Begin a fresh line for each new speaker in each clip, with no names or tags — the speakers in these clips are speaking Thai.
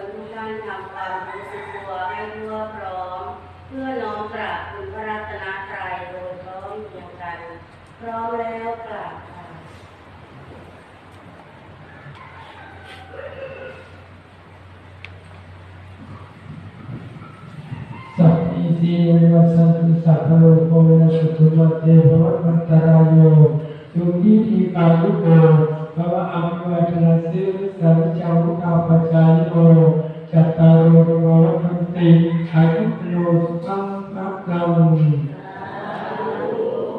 มั่านทำความรู้สึกตัวให้ทั่วพร้อม เพื่อน้อมกราบคุณพระรัตนตรัยโดยพร้อมเพียงกัน พร้อมแล้วกราบ
สัพพิติเวสันตุสัพพะโลกโวินัสตุมาเตภวัตมันตรายโยสุขีทีกายุโกภวะอภิวัตนาสิสัมจาวุกาปัจจาย ติอายุโนสุขังพระกัง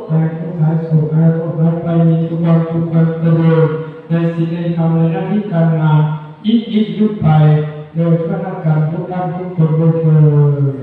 หายทุกขายโศกหายโรคหายไปมีทุกวันทุกวันตลอดในสิ่งใดทำในหน้าที่การงานยิ่งยิ่งยุบไปโดยพระนักการทุกท่านทุกคนโดยเถิด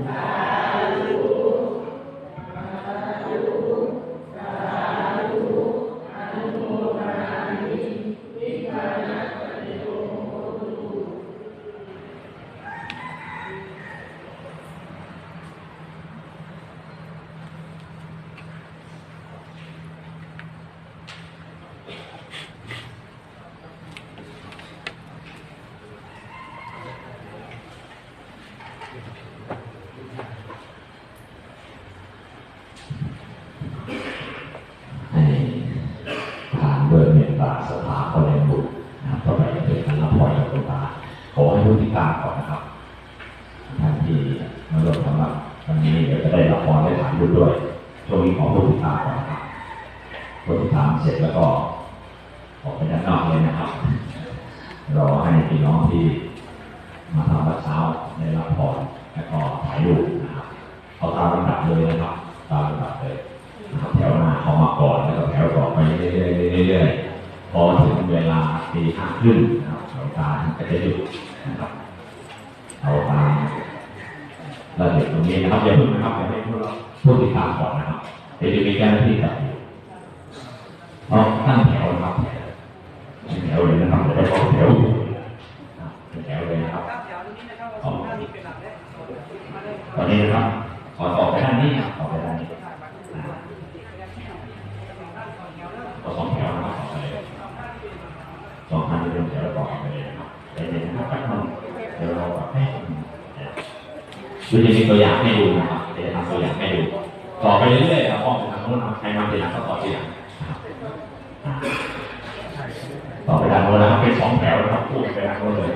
ให้ทานด้วยเมตตาสถาคนในบุตรนะครับต่อไปจะเป็นการรับพรจากคุณตาขอ ให้ผู้ที่ตามก่อนนะครับท่านที่มาร่วมสำหรับวันนี้เดี๋ยวจะได้รับพรได้ถ่ายรูปด้วยช่วงนี้ขอผู้ที่ตามก่อนนะครับผู้ที่ตามเสร็จแล้วก็ออกไปด้านนอกเลยนะครับรอให้พี่น้องที่มาทำวัดเช้าได้รับพรแล้วก็ถ่ายรูปนะครับเอาตามลำดับเลยนะครับ ตามลำดับเลยนะครับแถวหน้าเขามาก่อนแล้วก็แถวต่อไปเรื่อยๆเรื่อยๆพอถึงเวลาตีห้าครึ่งนะครับหลวงตาจะหยุด เอาตามระเบียบตรงนี้นะครับอย่าเพิ่งนะครับอย่าให้พวกเราผู้ติดตามก่อนนะครับเดี๋ยวจะมีเจ้าหน้าที่จับอยู่เราตั้งแถวนะครับแถวเลยนะครับเดี๋ยวเราแถวอยู่นะแถวเลยนะครับตอนนี้นะครับขอต่อไปด้านนี้ครับต่อไปด้านนี้ ก็สองแถวนะครับสองเลยสองพันจะเป็นแถวต่อไปเลยนะครับ แต่เดี๋ยวนะครับแป๊บนึงเดี๋ยวเราแบบให้ดูจะมีตัวอย่างให้ดูนะครับเดี๋ยวจะทำตัวอย่างให้ดูต่อไปเรื่อยๆครับอ้อมไปทางโน้นนะครับใครมาทีหลังก็ต่อทีหลังนะครับอ่าต่อไปทางโน้นนะครับเป็นสองแถวนะครับพูดไปทางโน้นเลย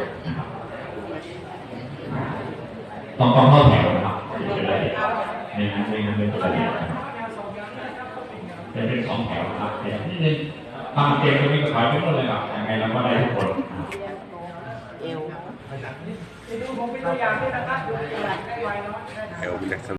ต้องต้องเข้าแถวนะครับเป็นระเบียบไม่งั้นไม่งั้นเป็นตัวระเบียบนะเป็นสองแถวนะครับแต่นี่นึงทำเกมตรงนี้ก็ขายไปหมดเลยครับยังไงเราก็ได้ทุกคน นะครับ
เอววิลักษ